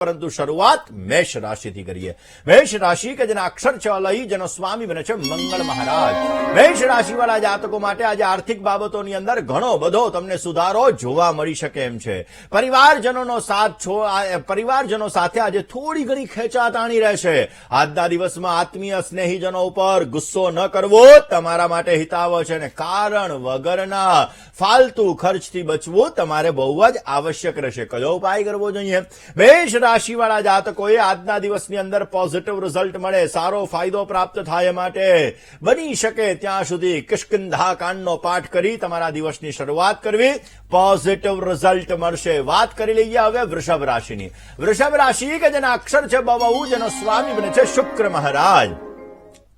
પરંતુ શરૂઆત મેષ રાશિથી કરીએ. મેષ રાશિ કે જેના અક્ષર છ જેનો સ્વામી બને છે મંગળ મહારાજ. મેષ રાશિવાળા જાતકો માટે આજે આર્થિક બાબતોની અંદર ઘણો બધો તમને સુધારો જોવા મળી શકે એમ છે. પરિવારજનોનો સાથ છો પરિવારજનો સાથે આજે થોડી ઘણી ખેંચાતાણી રહેશે. આજના દિવસમાં આત્મીય સ્નેહીજનો ઉપર ગુસ્સો ન કરવો તમારા માટે હિતાવ છે અને કારણ વગરના ફાલતુ ખર્ચથી બચવું તમારે બહુ જ આવશ્યક રહેશે. કયો ઉપાય કરવો જોઈએ? મેષ રાશિવાળા જાતકોએ આજના દિવસની અંદર પોઝિટિવ રિઝલ્ટ મળે, સારો ફાયદો પ્રાપ્ત થાય માટે બની શકે ત્યાં સુધી કિષ્કિંધા કાંડનો પાઠ કરી તમારા દિવસની શરૂઆત કરવી. પોઝિટિવ રિઝલ્ટ મળશે. વાત કરી લઈએ હવે વૃષભ રાશિની. વૃષભ રાશિ કે જેના અક્ષર છે બહુ જેનો સ્વામી બને છે શુક્ર મહારાજ.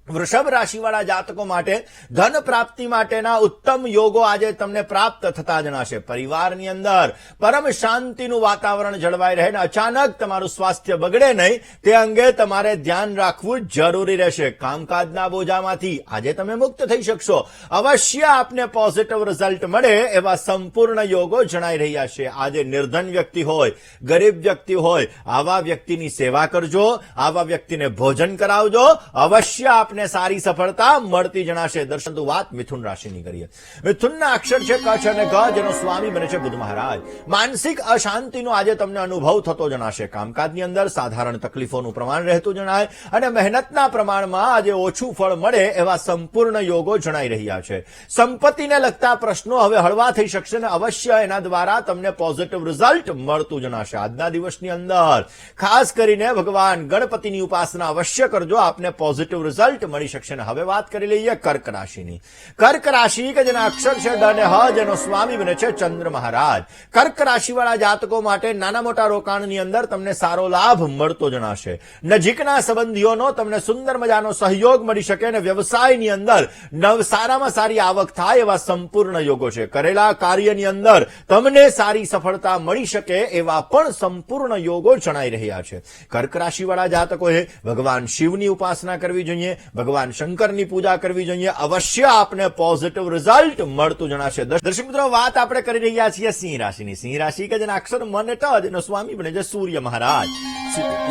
વૃષભ રાશિવાળા જાતકો માટે ધન પ્રાપ્તિ માટેના ઉત્તમ યોગો આજે તમને પ્રાપ્ત થતા જણાશે. પરિવારની અંદર પરમ શાંતિનું વાતાવરણ જળવાઈ રહે અચાનક તમારું સ્વાસ્થ્ય બગડે નહીં, તે અંગે તમારે ધ્યાન રાખવું જરૂરી રહેશે. કામકાજના બોજામાંથી આજે તમે મુક્ત થઈ શકશો. અવશ્ય આપને પોઝિટિવ રિઝલ્ટ મળે એવા સંપૂર્ણ યોગો જણાઈ રહ્યા છે. આજે નિર્ધન વ્યક્તિ હોય, ગરીબ વ્યક્તિ હોય, આવા વ્યક્તિની સેવા કરજો, આવા વ્યક્તિને ભોજન કરાવજો. અવશ્ય આપને સારી સફળતા મળતી જણાશે. દર્શન તો વાત મિથુન રાશિની કરીએ. મિથુનના અક્ષર છે કચ્છ અને ગ જેનો સ્વામી બને છે બુધ મહારાજ. માનસિક અશાંતિનો આજે તમને અનુભવ થતો જણાશે. કામકાજની અંદર સાધારણ તકલીફોનું પ્રમાણ રહેતું જણાય અને મહેનતના પ્રમાણમાં આજે ઓછું ફળ મળે એવા સંપૂર્ણ યોગો જણાઈ રહ્યા છે. સંપત્તિને લગતા પ્રશ્નો હવે હળવા થઈ શકશે અને અવશ્ય એના દ્વારા તમને પોઝિટિવ રિઝલ્ટ મળતું જણાશે. આજના દિવસની અંદર ખાસ કરીને ભગવાન ગણપતિની ઉપાસના અવશ્ય કરજો. આપને પોઝિટિવ રિઝલ્ટ મળી શકશે ને. હવે વાત કરી લઈએ કર્ક રાશિની. કર્ક રાશિ કે જેના અક્ષર અને હ જેનો સ્વામી બને છે ચંદ્ર મહારાજ. કર્ક રાશિવાળા જાતકો માટે નાના મોટા રોકાણની અંદર તમને સારો લાભ મળતો જણાશે. નજીકના સંબંધીઓનો તમને સુંદર મજાનો સહયોગ મળી શકે અને વ્યવસાયની અંદર નવ સારામાં સારી આવક થાય એવા સંપૂર્ણ યોગો છે. કરેલા કાર્યની અંદર તમને સારી સફળતા મળી શકે એવા પણ સંપૂર્ણ યોગો જણાઈ રહ્યા છે. કર્ક રાશિવાળા જાતકોએ ભગવાન શિવની ઉપાસના કરવી જોઈએ ભગવાન શંકરની પૂજા કરવી જોઈએ. અવશ્ય આપને પોઝિટિવ રિઝલ્ટ મળતું જણાશે. દર્શક મિત્રો, વાત આપણે કરી રહ્યા છીએ સિંહ રાશિની. સિંહ રાશિ કે જેના અક્ષર મન ટજ એનો સ્વામી બને છે સૂર્ય મહારાજ.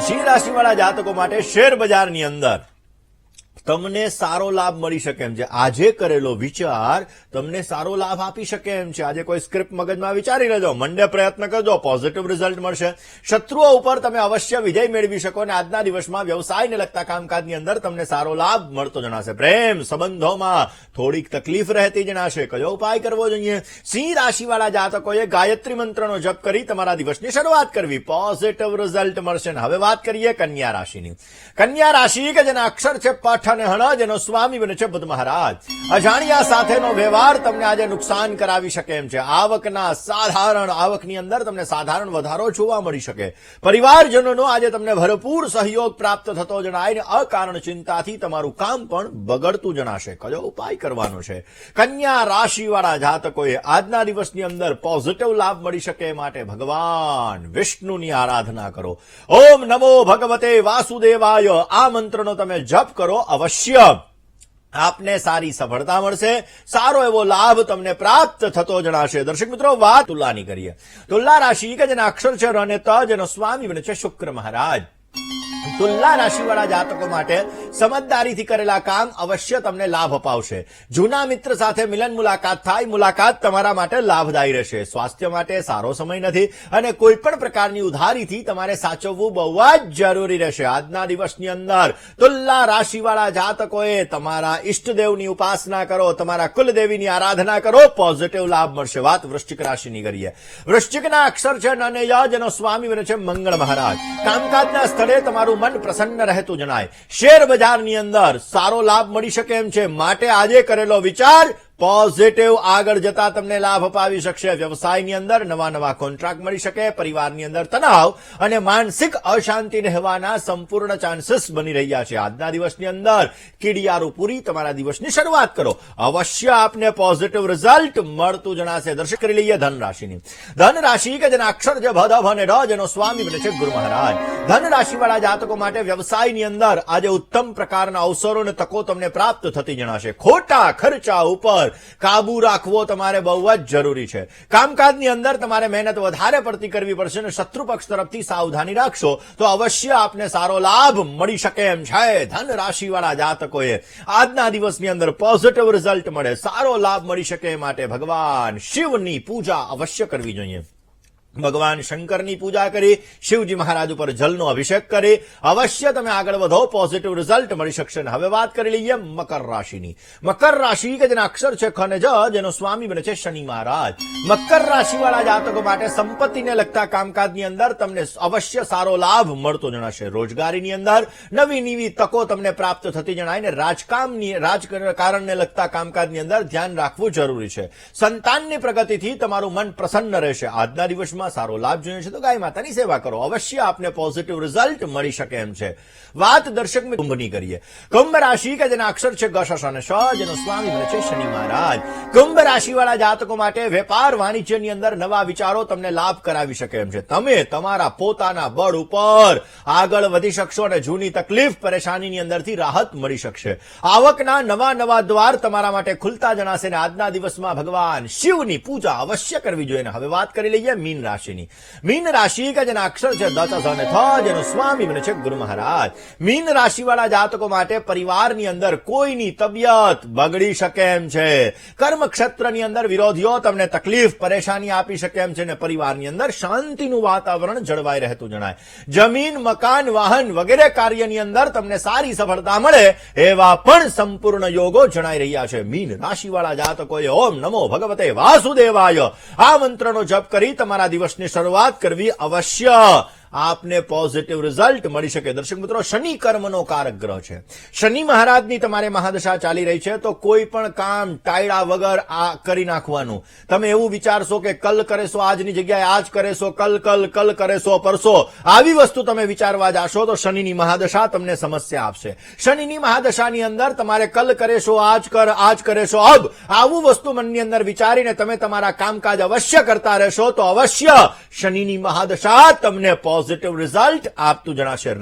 સિંહ રાશિવાળા જાતકો માટે શેર બજારની અંદર તમને સારો લાભ મળી શકે એમ છે. આજે કરેલો વિચાર તમને સારો લાભ આપી શકે એમ છે. આજે કોઈ સ્ક્રિપ્ટ મગજમાં વિચારી લેજો. મંડે પ્રયત્ન કરજો. પોઝિટિવ રિઝલ્ટ મળશે. શત્રુઓ ઉપર તમે અવશ્ય વિજય મેળવી શકો અને આજના દિવસમાં વ્યવસાયને લગતા કામકાજની અંદર તમને સારો લાભ મળતો જણાશે. પ્રેમ સંબંધોમાં થોડીક તકલીફ રહેતી જણાશે. કયો ઉપાય કરવો જોઈએ? સિંહ રાશિવાળા જાતકોએ ગાયત્રી મંત્રનો જપ કરી તમારા દિવસની શરૂઆત કરવી. પોઝિટિવ રિઝલ્ટ મળશે. હવે વાત કરીએ કન્યા રાશિની. કન્યા રાશિ કે જેના અક્ષર છે, પઠ. અને હણ એનો સ્વામી બને છે બુદ્ધ મહારાજ. અજાણ્યા સાથેનો વ્યવહાર તમને આજે નુકસાન કરાવી શકે એમ છે. આવકના સાધારણ આવકની અંદર તમને સાધારણ વધારો જોવા મળી શકે. પરિવારજનોનો આજે તમને ભરપૂર સહયોગ પ્રાપ્ત થતો જણાય અકારણ ચિંતાથી તમારું કામ પણ બગડતું જણાશે. કયો ઉપાય કરવાનો છે? કન્યા રાશિવાળા જાતકોએ આજના દિવસની અંદર પોઝિટિવ લાભ મળી શકે માટે ભગવાન વિષ્ણુની આરાધના કરો. ઓમ નમો ભગવતે વાસુદેવાય. આ મંત્રનો તમે જપ કરો અવશ્ય આપને સારી સફળતા મળશે. સારો એવો લાભ તમને પ્રાપ્ત થતો જણાશે. દર્શક મિત્રો, વાત તુલાની કરીએ. તુલા રાશિ કે જેના અક્ષર છે અને ત જેનો સ્વામી બને છે શુક્ર મહારાજ. તુલા રાશિવાળા જાતકો માટે સમજદારીથી કરેલા કામ અવશ્ય તમને લાભ અપાવશે. જૂના મિત્ર સાથે મિલન મુલાકાત થાય, મુલાકાત તમારા માટે લાભદાયી રહેશે. સ્વાસ્થ્ય માટે સારો સમય નથી અને કોઈ પણ પ્રકારની ઉધારીથી તમારે સાચવવું બહુ જ જરૂરી રહેશે. આજના દિવસની અંદર તુલા રાશિવાળા જાતકોએ તમારા ઈષ્ટદેવની ઉપાસના કરો, તમારા કુલદેવીની આરાધના કરો, પોઝિટિવ લાભ મળશે. વાત વૃશ્ચિક રાશિની કરીએ. વૃશ્ચિકના અક્ષર છે નને યજ એનો સ્વામી બને છે મંગળ મહારાજ. કામકાજના સ્થળે તમારું મન પ્રસન્ન રહેતું જણાય. શેર બજારની અંદર સારો લાભ મળી શકે એમ છે. માટે આજે કરેલો વિચાર પોઝિટિવ આગળ જતા તમને લાભ અપાવી શકશે. વ્યવસાયની અંદર નવા નવા કોન્ટ્રાક્ટ મળી શકે, પરિવારની અંદર તણાવ અને માનસિક અશાંતિ રહેવાના સંપૂર્ણ ચાન્સીસ બની રહ્યા છે. આજના દિવસની અંદર કીડિયારું પૂરી તમારા દિવસની શરૂઆત કરો. અવશ્ય આપને પોઝિટિવ રિઝલ્ટ મળતું જણાશે. દર્શક કરી લઈએ ધન રાશિની ધન રાશિ કે જેના અક્ષર જે ભદભ અને ર જેનો સ્વામી બને છે ગુરુ મહારાજ. ધન રાશિવાળા જાતકો માટે વ્યવસાયની અંદર આજે ઉત્તમ પ્રકારના અવસરો અને તકો તમને પ્રાપ્ત થતી જણાશે. ખોટા ખર્ચા ઉપર કાબુ રાખવો તમારે બહુ જ જરૂરી છે. કામકાજની અંદર તમારે મહેનત વધારે પડતી કરવી પડશે અને શત્રુ પક્ષ તરફથી સાવધાની રાખશો તો અવશ્ય આપને સારો લાભ મળી શકે એમ છે. ધન રાશિવાળા જાતકોએ આજના દિવસની અંદર પોઝિટિવ રિઝલ્ટ મળે. સારો લાભ મળી શકે માટે ભગવાન શિવની પૂજા અવશ્ય કરવી જોઈએ. ભગવાન શંકરની પૂજા કરી, શિવજી મહારાજ ઉપર જલનો અભિષેક કરે. અવશ્ય તમે આગળ વધો પોઝિટિવ રિઝલ્ટ મળી શકશે. હવે વાત કરી લઈએ મકર રાશિની. મકર રાશિ કે જેના અક્ષર છે ખ જ જેનો સ્વામી બને છે શનિ મહારાજ. મકર રાશિવાળા જાતકો માટે સંપત્તિને લગતા કામકાજની અંદર તમને અવશ્ય સારો લાભ મળતો જણાશે. રોજગારીની અંદર નવી નવી તકો તમને પ્રાપ્ત થતી જણાય ને રાજકામની, રાજકારણને લગતા કામકાજની અંદર ધ્યાન રાખવું જરૂરી છે. સંતાનની પ્રગતિથી તમારું મન પ્રસન્ન રહેશે. આજના દિવસમાં સારો લાભ જોઈએ છે તો ગાય માતાની સેવા કરો. અવશ્ય આપને પોઝિટિવ રિઝલ્ટ મળી શકે એમ છે. વાત દર્શક કુંભની કરીએ. કુંભ રાશિ કે જેના અક્ષર છે ગશ અને શ જેનો સ્વામી બને છે શનિ મહારાજ. કુંભ રાશિવાળા જાતકો માટે વેપાર વાણિજ્યની અંદર નવા વિચારો તમને લાભ કરાવી શકે એમ છે. તમે તમારા પોતાના બળ ઉપર આગળ વધી શકશો અને જૂની તકલીફ પરેશાનીની અંદરથી રાહત મળી શકશે. આવકના નવા નવા દ્વાર તમારા માટે ખુલતા જણાશે અને આજના દિવસમાં ભગવાન શિવની પૂજા અવશ્ય કરવી જોઈએ. હવે વાત કરી લઈએ મીન રાશિની મીન રાશિ કે જેના અક્ષર છે દત અને થ, જેનો સ્વામી બને છે ગુરુ મહારાજ. મીન રાશિવાળા જાતકો માટે પરિવારની અંદર કોઈની તબિયત બગડી શકે એમ છે. કર્મ ક્ષેત્રની અંદર વિરોધીઓ તમને તકલીફ, પરેશાની આપી શકે એમ છે ને પરિવારની અંદર શાંતિનું વાતાવરણ જળવાઈ રહેતું જણાય. જમીન, મકાન, વાહન વગેરે કાર્યની અંદર તમને સારી સફળતા મળે એવા પણ સંપૂર્ણ યોગો જણાઈ રહ્યા છે. મીન રાશિવાળા જાતકોએ, ઓમ નમો ભગવતે વાસુદેવાય. આ મંત્રનો જપ કરી તમારા દિવસની શરૂઆત કરવી અવશ્ય. આપને પોઝિટિવ રિઝલ્ટ મળી શકે. દર્શક મિત્રો, શનિ કર્મનો કારક ગ્રહ છે. શનિ મહારાજની તમારે મહાદશા ચાલી રહી છે, તો કોઈ પણ કામ ટાયડા વગર આ કરી નાખવાનું. તમે એવું વિચારશો કે કલ કરેશો, આજની જગ્યાએ આજ કરેશો, કલ કલ કલ કરેશો, પરસો. આવી વસ્તુ તમે વિચારવા જાશો, તો શનિની મહાદશા તમને સમસ્યા આપશે. શનિની મહાદશાની અંદર તમારે કલ કરેશો, આજ કર, આજ કરેશો, અબ. આવું વસ્તુ મનની અંદર વિચારીને તમે તમારા કામકાજ અવશ્ય કરતા રહેશો, તો અવશ્ય શનિની મહાદશા તમને પોઝિટિવ રિઝલ્ટ આપતું જણાશે